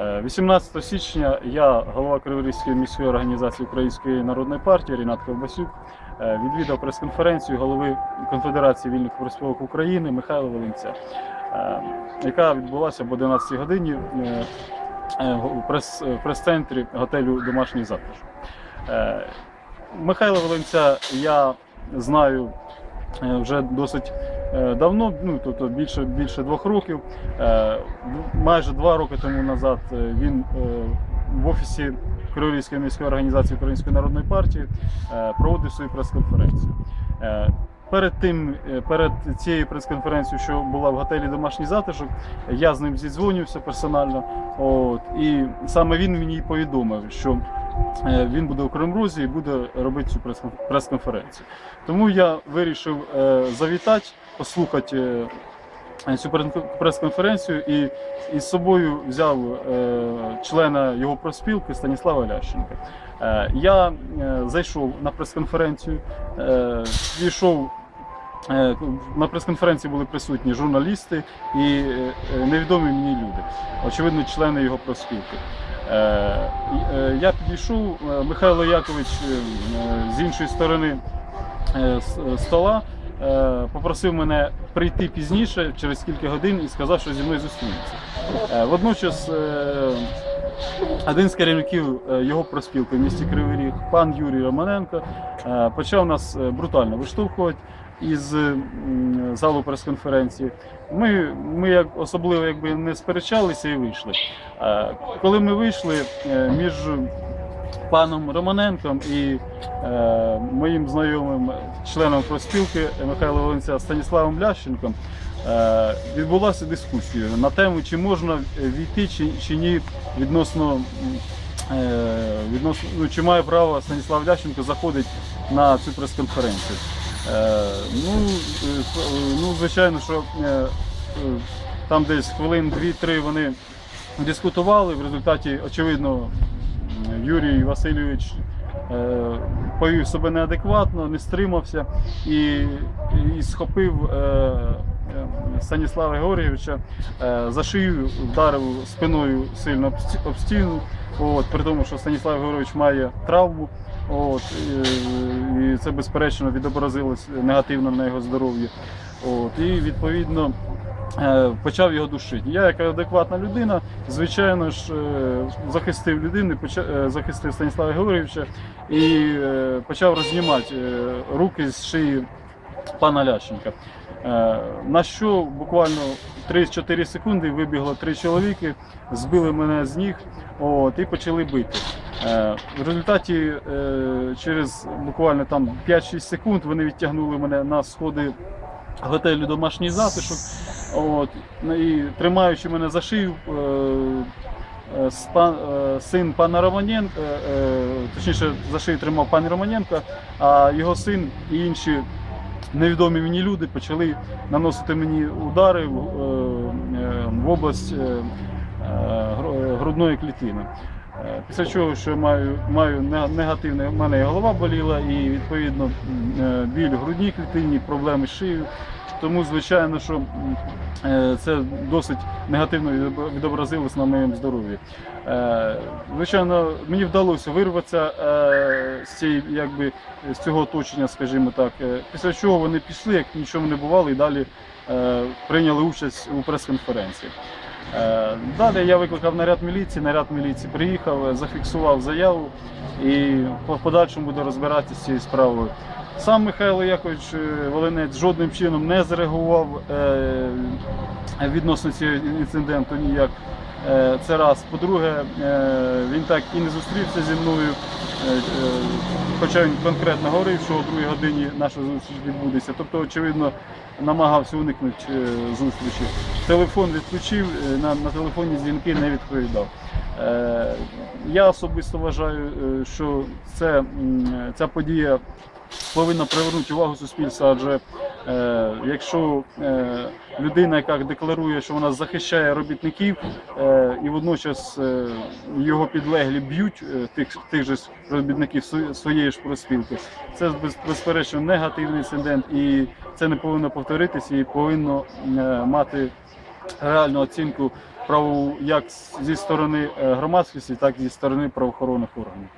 Е, 18 січня я, голова Криворізької міської організації Української народної партії Рінат Ковбасюк, е, відвідав прес-конференцію голови Конфедерації вільних профспілок України Михайла Волинця, е, яка відбулася об 11 годині е, е, в прес- в прес-центрі готелю Домашній затишок. Е, Михайла Волинця я знаю е, вже досить е, давно, ну тобто більше, більше двох років. Е, Майже два роки тому назад е, він е, в офісі Криворізької міської організації Української народної партії е, проводив свою прес-конференцію. Е, Перед тим, е, перед цією прес-конференцією, що була в готелі Домашній затишок, я з ним зідзвонився персонально. От, і саме він мені повідомив, що е, він буде у Кримрузі і буде робити цю прес- прес-конференцію. Тому я вирішив е, завітати, послухати е, цю прес- прес-конференцію і із собою взяв е, члена його профспілки Станіслава Лященка. Е, я е, зайшов на прес-конференцію, е, війшов. е, На прес-конференції були присутні журналісти і е, е, невідомі мені люди, очевидно, члени його профспілки. Е, е, Я підійшов, е, Михайло Якович з іншої сторони стола попросив мене прийти пізніше, через кілька годин, і сказав, що зі мною зустрінеться. Водночас один з керівників е, його проспілки в місті Кривий Ріг, пан Юрій Романенко, е, почав нас е, брутально виштовхувати із залу прес-конференції. Ми, ми як особливо якби не сперечалися і вийшли. Коли ми вийшли між паном Романенком і е, моїм знайомим членом проспілки Михайло Волинця Станіславом Лященком е, відбулася дискусія на тему, чи можна війти чи, чи ні відносно. е, Відносно, ну, чи має право Станіслав Лященко заходить на цю прес-конференцію? Е, ну, е, ну, звичайно, що е, е, там десь хвилин 2-3 вони дискутували. В результаті, очевидно, Юрій Васильович е, повів себе неадекватно, не стримався і, і схопив е, е, Станіслава Георгійовича за шию, вдарив спиною сильно об стіну. От, при тому, що Станіслав Георгійович має травму. От, і це безперечно відобразилось негативно на його здоров'ї. От, і відповідно е, почав його душити. Я, як адекватна людина, звичайно ж, е, захистив людину, е, захистив Станіслава Георгійовича і почав рознімати руки з шиї пана Лященка. На що буквально 3-4 секунди вибігло три чоловіки, збили мене з ніг от, і почали бити. В результаті через буквально там 5-6 секунд вони відтягнули мене на сходи готелю домашній затишок. От, ну, і тримаючи мене за шию, е, е, е, син пана Романенка, точніше за шию тримав пан Романенко, а його син і інші невідомі мені люди почали наносити мені удари в, область грудної клітини. Після чого що маю, маю негативне, в мене голова боліла, і відповідно е, біль в грудній клітині, проблеми з шиєю. Тому, звичайно, що е, це досить негативно відоб- відобразилось на моєму здоров'ї. Е, Звичайно, мені вдалося вирватися з цієї, якби, з цього оточення, скажімо так. Після чого вони пішли, як нічого не бувало, і далі прийняли участь у прес-конференції. Е, Далі я викликав наряд міліції, наряд міліції приїхав, е, зафіксував заяву і в подальшому буду розбиратися з цією справою. Сам Михайло Якович е, Волинець жодним чином не зреагував відносно цього інциденту ніяк. Е, Це раз. По-друге, е, він так і не зустрівся зі мною, е, хоча він конкретно говорив, що о другій годині наша зустріч відбудеться. Тобто, очевидно, намагався уникнути зустрічі. Телефон відключив, на, на телефонні дзвінки не відповідав. Я особисто вважаю, що це, ця подія повинна привернути увагу суспільства, адже якщо е, людина, яка декларує, що вона захищає робітників, е, і водночас е, його підлеглі б'ють е, тих, тих же робітників своєї ж проспілки, це безперечно негативний інцидент, і це не повинно повторитися і повинно е, мати реальну оцінку правову як зі сторони е, громадськості, так і зі сторони правоохоронних органів.